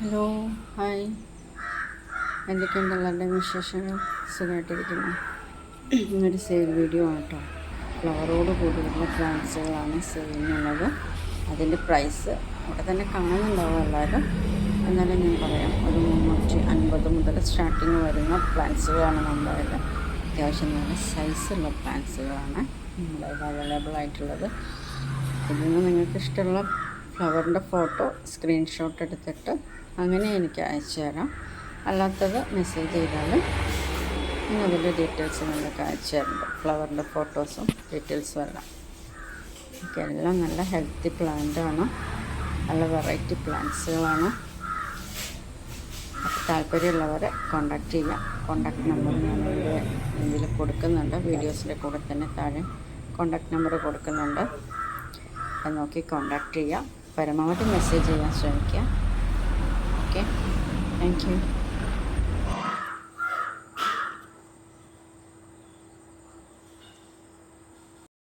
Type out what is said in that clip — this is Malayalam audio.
ഹലോ ഹായ് എന്തൊക്കെയുണ്ട് എല്ലാവരുടെയും വിശേഷങ്ങൾ? സുഖമായിട്ടിരിക്കുന്നു. ഇന്നൊരു സെയിൽ വീഡിയോ ആണ് കേട്ടോ ഫ്ലവറോട് കൂടിയിട്ടുള്ള പ്ലാന്റ്സുകളാണ് സെയിലിനുള്ളത് അതിന്റെ പ്രൈസ് അവിടെ തന്നെ കാണുന്നുണ്ടാവും എല്ലാവരും. എന്നാലും ഞാൻ പറയാം. ഒരു മുന്നൂറ്റി അൻപത് മുതൽ സ്റ്റാർട്ടിങ് വരുന്ന പ്ലാന്റ്സുകളാണ് നമ്മുടെ അത്യാവശ്യം നല്ല സൈസുള്ള പ്ലാന്റ്സുകളാണ് നമ്മുടെ അവൈലബിൾ ആയിട്ടുള്ളത്. ഇതിൽ നിന്ന് നിങ്ങൾക്ക് ഇഷ്ടമുള്ള ഫ്ലവറിന്റെ ഫോട്ടോ സ്ക്രീൻഷോട്ട് എടുത്തിട്ട് അങ്ങനെ എനിക്ക് അയച്ചു തരാം. അല്ലാത്തത് മെസ്സേജ് ചെയ്താലും ഞാൻ അതിന്റെ ഡീറ്റെയിൽസ് നിങ്ങൾക്ക് അയച്ചു തരുന്നുണ്ട്. ഫ്ലവറിന്റെ ഫോട്ടോസും ഡീറ്റെയിൽസും എല്ലാം. ഒക്കെ എല്ലാം നല്ല ഹെൽത്തി പ്ലാന്റാണ് നല്ല വെറൈറ്റി പ്ലാന്റ്സുകളാണ്. അപ്പോൾ താല്പര്യമുള്ളവരെ കോണ്ടാക്ട് ചെയ്യാം. കോണ്ടാക്ട് നമ്പർ ഞാൻ ഇവിടെ ഇതിൽ കൊടുക്കുന്നുണ്ട്. വീഡിയോസിന്റെ കൂടെ തന്നെ താഴെ കോണ്ടാക്ട് നമ്പർ കൊടുക്കുന്നുണ്ട്. നോക്കി കോണ്ടാക്ട് ചെയ്യാം. പരമാവധി മെസ്സേജ് ചെയ്യാൻ ശ്രമിക്കുക. Okay thank you